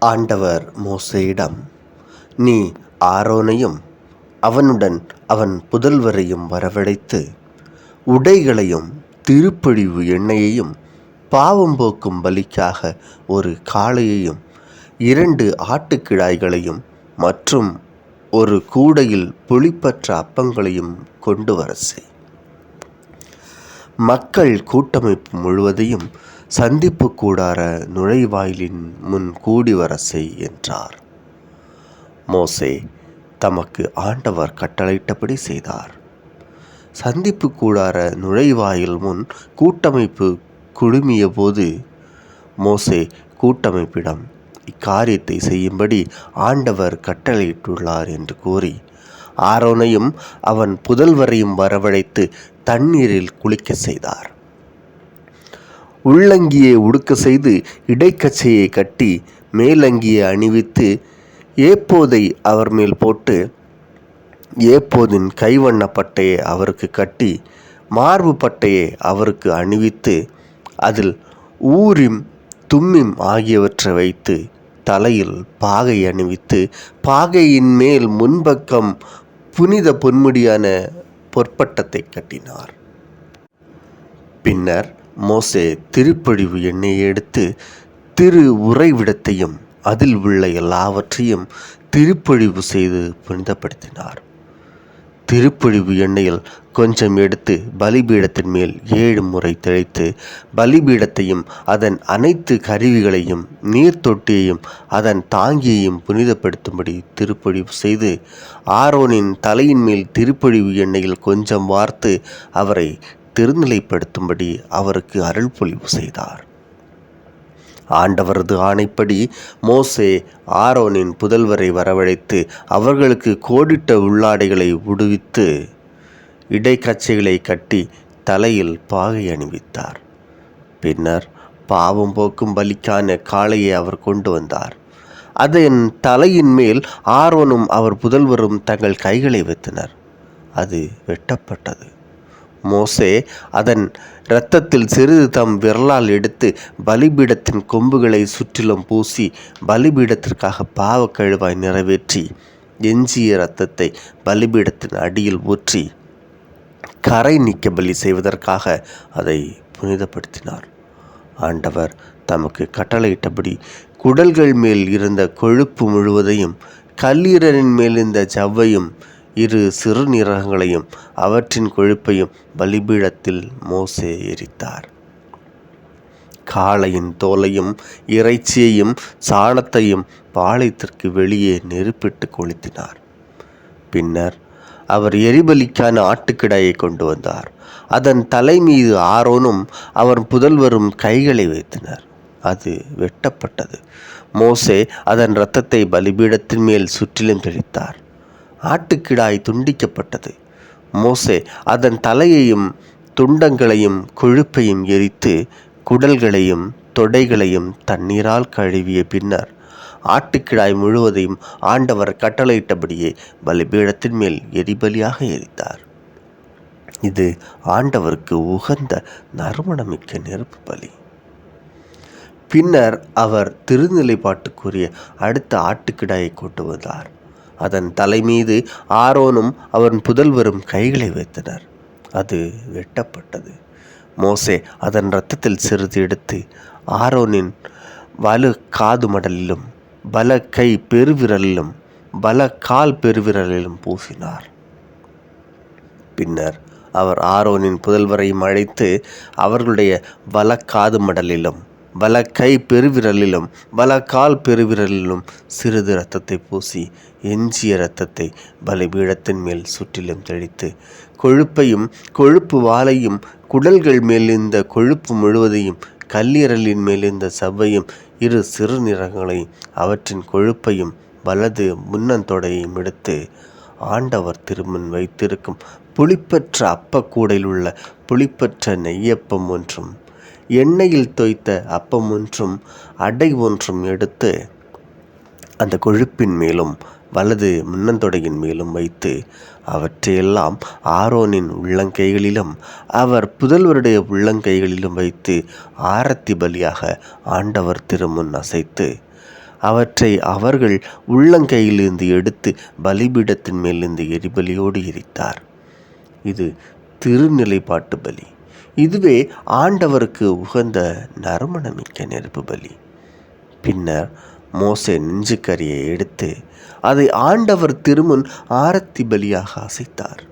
ஆண்டவர் மோசையிடம் நீ ஆரோனையும் அவனுடன் அவன் புதல்வரையும் வரவழைத்து உடைகளையும் திருப்பழிவு எண்ணெயையும் பாவம் போக்கும் பலிக்காக ஒரு காளையையும் இரண்டு ஆட்டுக்கிடாய்களையும் மற்றும் ஒரு கூடையில் புளிப்பற்ற அப்பங்களையும் கொண்டு வர செய். மக்கள் கூட்டமைப்பு முழுவதையும் சந்திப்பு கூடார நுழைவாயிலின் முன் கூடி வர செய் என்றார். மோசே தமக்கு ஆண்டவர் கட்டளையிட்டபடி செய்தார். சந்திப்பு கூடார நுழைவாயில் முன் கூட்டமைப்பு குழுமிய போது மோசே கூட்டமைப்பிடம் இக்காரியத்தை செய்யும்படி ஆண்டவர் கட்டளையிட்டுள்ளார் என்று கூறி ஆரோனையும் அவன் புதல்வரையும் வரவழைத்து தண்ணீரில் குளிக்க செய்தார். உள்ளங்கியை உடுக்க செய்து இடைக்கச்சையை கட்டி மேலங்கியை அணிவித்து ஏப்போதை அவர் மேல் போட்டு ஏப்போதின் கைவண்ண பட்டையை அவருக்கு கட்டி மார்பு பட்டையை அவருக்கு அணிவித்து அதில் ஊரிம் தும்மிம் ஆகியவற்றை வைத்து தலையில் பாகை அணிவித்து பாகையின் மேல் முன்பக்கம் புனித பொன்முடியான பொற்பட்டத்தை கட்டினார். பின்னர் மோசே திருப்பழிவு எண்ணெயை எடுத்து திரு உறைவிடத்தையும் அதில் உள்ள எல்லாவற்றையும் திருப்பழிவு செய்து புனிதப்படுத்தினார். திருப்பொழிவு எண்ணெயில் கொஞ்சம் எடுத்து பலிபீடத்தின் மேல் ஏழு முறை தெளித்து பலிபீடத்தையும் அதன் அனைத்து கருவிகளையும் நீர் தொட்டியையும் அதன் தாங்கியையும் புனிதப்படுத்தும்படி திருப்பொழிவு செய்து ஆரோனின் தலையின் மேல் திருப்பொழிவு எண்ணெயில் கொஞ்சம் வார்த்து அவரை திருநிலைப்படுத்தும்படி அவருக்கு அருள்பொழிவு செய்தார். ஆண்டவரது ஆணைப்படி மோசே ஆரோனின் புதல்வரை வரவழைத்து அவர்களுக்கு கோடிட்ட உள்ளாடைகளை உடுவித்து இடைக்கச்சைகளை கட்டி தலையில் பாகை அணிவித்தார். பின்னர் பாவம் போக்கும் பலிக்கான காளையை அவர் கொண்டு வந்தார். அதன் தலையின் மேல் ஆரோனும் அவர் புதல்வரும் தங்கள் கைகளை வைத்தனர். அது வெட்டப்பட்டது. மோசே அதன் இரத்தத்தில் சிறிது தம் விரலால் எடுத்து பலிபீடத்தின் கொம்புகளை சுற்றிலும் பூசி பலிபீடத்திற்காக பாவக்கழுவாய் நிறைவேற்றி எஞ்சிய இரத்தத்தை பலிபீடத்தின் அடியில் ஊற்றி கரை நீக்க பலி செய்வதற்காக அதை புனிதப்படுத்தினார். ஆண்டவர் தமக்கு கட்டளையிட்டபடி குடல்கள் மேல் இருந்த கொழுப்பு முழுவதையும் கல்லீரலின் மேல் இருந்த ஜவ்வையும் இரு சிறுநீரகங்களையும் அவற்றின் கொழுப்பையும் பலிபீடத்தில் மோசே எரித்தார். காளையின் தோலையும் இறைச்சியையும் சாணத்தையும் பாளையத்திற்கு வெளியே நெருப்பிட்டு கொளுத்தினார். பின்னர் அவர் எரிபலிக்கான ஆட்டுக்கிடாயை கொண்டு வந்தார். அதன் தலை மீது ஆரோனும் அவர் புதல்வரும் கைகளை வைத்தனர். அது வெட்டப்பட்டது. மோசே அதன் இரத்தத்தை பலிபீடத்தின் மேல் சுற்றிலும் தெளித்தார். ஆட்டுக்கிடாய் துண்டிக்கப்பட்டது. மோசே அதன் தலையையும் துண்டங்களையும் கொழுப்பையும் எரித்து குடல்களையும் தொடைகளையும் தண்ணீரால் கழுவிய பின்னர் ஆட்டுக்கிடாய் முழுவதையும் ஆண்டவர் கட்டளையிட்டபடியே பலிபீடத்தின் மேல் எரிபலியாக எரித்தார். இது ஆண்டவருக்கு உகந்த நறுமணமிக்க நெருப்பு பலி. பின்னர் அவர் திருநிலைப்பாட்டுக்குரிய அடுத்த ஆட்டுக்கிடாயை கொண்டு வந்தார். அதன் தலைமீது ஆரோனும் அவன் புதல்வரும் கைகளை வைத்தனர். அது வெட்டப்பட்டது. மோசே அதன் இரத்தத்தில் சிறிது எடுத்து ஆரோனின் வலு காது மடலிலும் பல கை பெருவிரலிலும் பல கால் பெருவிரலிலும் பூசினார். பின்னர் அவர் ஆரோனின் புதல்வரையும் அழைத்து அவர்களுடைய வலக்காது மடலிலும் வல கை பெருவிரலிலும் வல கால் பெருவிரலிலும் சிறிது இரத்தத்தை பூசி எஞ்சிய இரத்தத்தை பலிபீடத்தின் மேல் சுற்றிலும் தெளித்து கொழுப்பையும் கொழுப்பு வாளையும் குடல்கள் மேலிருந்த கொழுப்பு முழுவதையும் கல்லீரலின் மேலிருந்த சவ்வையும் இரு சிறுநீரகங்களையும் அவற்றின் கொழுப்பையும் வலது முன்னந்தொடையையும் எடுத்து ஆண்டவர் திருமன் வைத்திருக்கும் புளிப்பற்ற அப்பக்கூடையில் உள்ள புளிப்பற்ற நெய்யப்பம் ஒன்றும் எண்ணெயில் தோய்த்த அப்பம் ஒன்றும் அடை ஒன்றும் எடுத்து அந்த கொழுப்பின் மேலும் வலது முன்னந்தொடையின் மேலும் வைத்து அவற்றையெல்லாம் ஆரோனின் உள்ளங்கைகளிலும் அவர் புதல்வருடைய உள்ளங்கைகளிலும் வைத்து ஆரத்தி பலியாக ஆண்டவர் திருமுன் அசைத்து அவற்றை அவர்கள் உள்ளங்கையிலிருந்து எடுத்து பலிபீடத்தின் மேலிருந்து எரிபலியோடு எரித்தார். இது திருநிலைப்பாட்டு பலி. இதுவே ஆண்டவருக்கு உகந்த நறுமணமிக்க நெருப்பு பலி. பின்னர் மோசே நெஞ்சுக்கரியை எடுத்து அதை ஆண்டவர் திருமுன் ஆரத்தி பலியாக அசைத்தார்.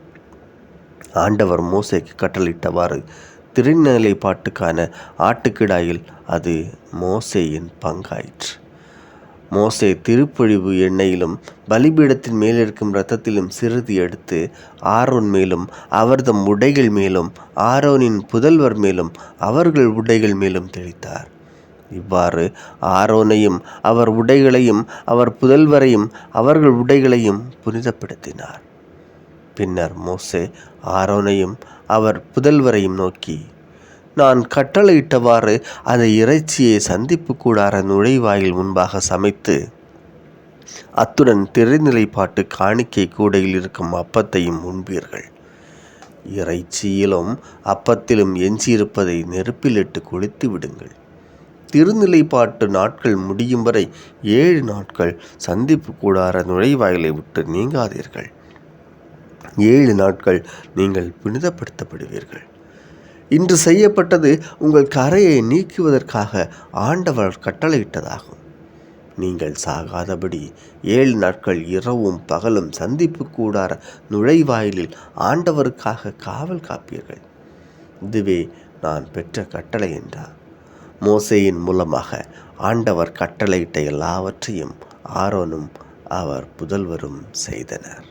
ஆண்டவர் மோசைக்கு கட்டளையிட்டவாறு திருநிலைப்பாட்டுக்கான ஆட்டுக்கிடாயில் அது மோசேயின் பங்காயிற்று. மோசே திருப்பொழிவு எண்ணெயிலும் பலிபீடத்தின் மேலிருக்கும் இரத்தத்திலும் சிறிது எடுத்து ஆரோன் மேலும் அவர்தம் உடைகள் மேலும் ஆரோனின் புதல்வர் மேலும் அவர்கள் உடைகள் மேலும் தெளித்தார். இவ்வாறு ஆரோனையும் அவர் உடைகளையும் அவர் புதல்வரையும் அவர்கள் உடைகளையும் புனிதப்படுத்தினார். பின்னர் மோசே ஆரோனையும் அவர் புதல்வரையும் நோக்கி நான் கட்டளையிட்டவாறு அந்த இறைச்சியை சந்திப்பு கூடார நுழைவாயில் முன்பாக சமைத்து அத்துடன் திரைநிலைப்பாட்டு காணிக்கை கூடையில் இருக்கும் அப்பத்தையும் உண்பீர்கள். இறைச்சியிலும் அப்பத்திலும் எஞ்சியிருப்பதை நெருப்பிலிட்டு கொளுத்து விடுங்கள். திருநிலைப்பாட்டு நாட்கள் முடியும் வரை ஏழு நாட்கள் சந்திப்பு கூடார நுழைவாயிலை விட்டு நீங்காதீர்கள். ஏழு நாட்கள் நீங்கள் புனிதப்படுத்தப்படுவீர்கள். இன்று செய்யப்பட்டது உங்கள் கரையை நீக்குவதற்காக ஆண்டவர் கட்டளையிட்டதாகும். நீங்கள் சாகாதபடி ஏழு நாட்கள் இரவும் பகலும் சந்திப்பு கூடார நுழைவாயிலில் ஆண்டவருக்காக காவல் காப்பீர்கள். இதுவே நான் பெற்ற கட்டளை என்றார் மோசையின் மூலமாக ஆண்டவர் கட்டளையிட்ட எல்லாவற்றையும் ஆரோனும் அவர் புதல்வரும் செய்தனர்.